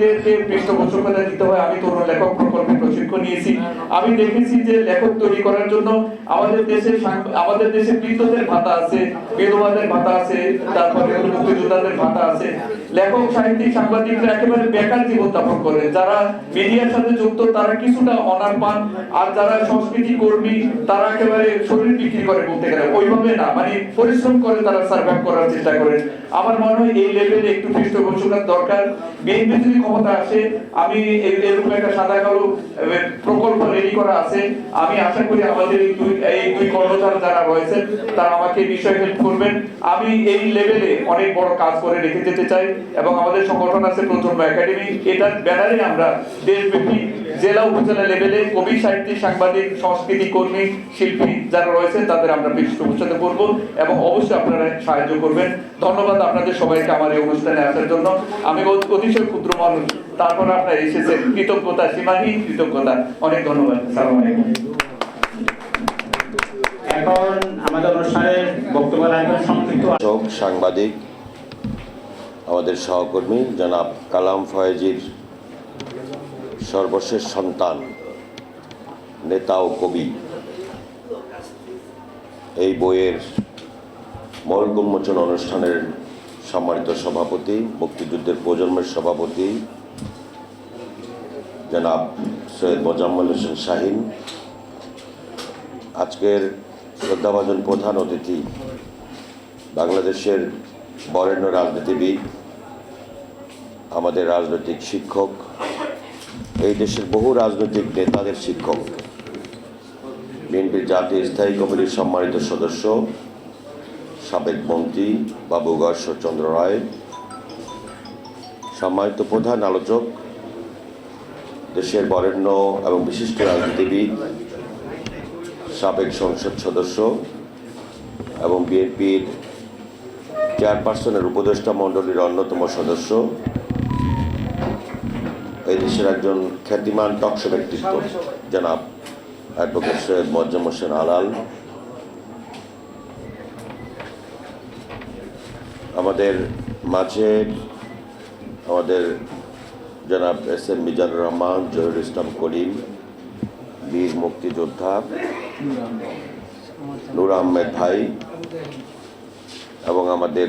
লেখকদেরকে পৃষ্ঠপোষকতা দিতে হয় আমি তরুণ লেখক প্রশিক্ষণ নিয়েছি। আমি দেখেছি যে লেখক তৈরি করার জন্য আমাদের দেশে আমাদের দেশে বৃদ্ধদের ভাতা আছে বিধবাদের ভাতা আছে, তারপরে মুক্তিযোদ্ধাদের ভাতা আছে। লেখক, সাহিত্যিক, সাংবাদিকরা একেবারে বেকার জীবন করে যারা মিডিয়ার সাথে যুক্ত, তারা কিছুটা অনার পান। আর যারা সংস্কৃতি কর্মী, তারা একেবারে শরীর বিক্রি করে বলতে গেলে। ওইভাবে না মানে পরিশ্রম করে তারা সার্ভাইভ করার চেষ্টা করে আমার মনে হয় এই লেভেলে একটু পৃষ্ঠপোষকতার দরকার। বিএনপি যদি ক্ষমতা আসে, আমি এরকম একটা সাদা কালো আহ, প্রকল্প রেডি করা আছে। আমি আশা করি আমাদের এই দুই এই দুই কর্মচার যারা রয়েছেন তারা আমাকে বিষয়ে হেল্প করবেন। আমি এই লেভেলে অনেক বড় কাজ করে রেখে যেতে চাই এবং আমাদের সংগঠন আছে প্রথম একাডেমি এটার ব্যানারে আমরা দেশব্যাপী জেলা উপজেলা লেভেলে কবি সাহিত্যিক সাংবাদিক সংস্কৃতি কর্মী শিল্পী যারা রয়েছেন তাদের আমরা পৃষ্ঠপোষকতা করব এবং অবশ্যই আপনারা সাহায্য করবেন। ধন্যবাদ আপনাদের সবাইকে আমার এই অনুষ্ঠানে আসার জন্য। আমি অতিশয় ক্ষুদ্র মানুষ তারপর আপনারা এসেছেন। কৃতজ্ঞতা সীমাহীন কৃতজ্ঞতা। অনেক ধন্যবাদ। সালাম আলাইকুম। এখন আমাদের অনুষ্ঠানের বক্তব্য রাখবেন সংক্ষিপ্ত। সাংবাদিক আমাদের সহকর্মী জনাব কালাম ফয়েজির সর্বশেষ সন্তান, নেতা ও কবি। এই বইয়ের মর্গ উন্মোচন অনুষ্ঠানের সম্মানিত সভাপতি, মুক্তিযুদ্ধের প্রজন্মের সভাপতি, জনাব সৈয়দ মোজাম্মল হোসেন শাহিন। আজকের শ্রদ্ধাভাজন প্রধান অতিথি বাংলাদেশের বরেণ্য রাজনীতিবিদ, আমাদের রাজনৈতিক শিক্ষক এই দেশের বহু রাজনৈতিক নেতাদের শিক্ষক। বিএনপির জাতীয় স্থায়ী কমিটির সম্মানিত সদস্য, সাবেক মন্ত্রী বাবু চন্দ্র রায়, সম্মানিত প্রধান আলোচক, দেশের বরেণ্য এবং বিশিষ্ট রাজনীতিবিদ, সাবেক সংসদ সদস্য এবং বিএনপির চেয়ারপারসনের উপদেষ্টা মণ্ডলীর অন্যতম সদস্য এই দেশের একজন খ্যাতিমান টকশো ব্যক্তিত্ব, জনাব অ্যাডভোকেট সৈয়দ মজ্জম হোসেন আলাল আমাদের মাঝে আমাদের জনাব এস এম মিজানুর রহমান, জহির ইসলাম করিম, বীর মুক্তিযোদ্ধা, নুর আহমেদ ভাই এবং আমাদের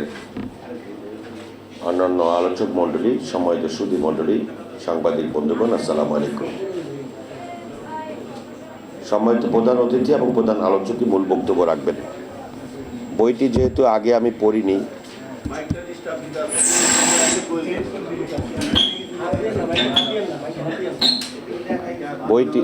অন্যান্য আলোচক মণ্ডলী, সম্মানিত সুধী মণ্ডলী সাংবাদিক বন্ধুগণ, আসসালামু আলাইকুম। সম্মানিত প্রধান অতিথি এবং প্রধান আলোচকই মূল বক্তব্য রাখবেন। বইটি যেহেতু আগে আমি পড়িনি, বইটি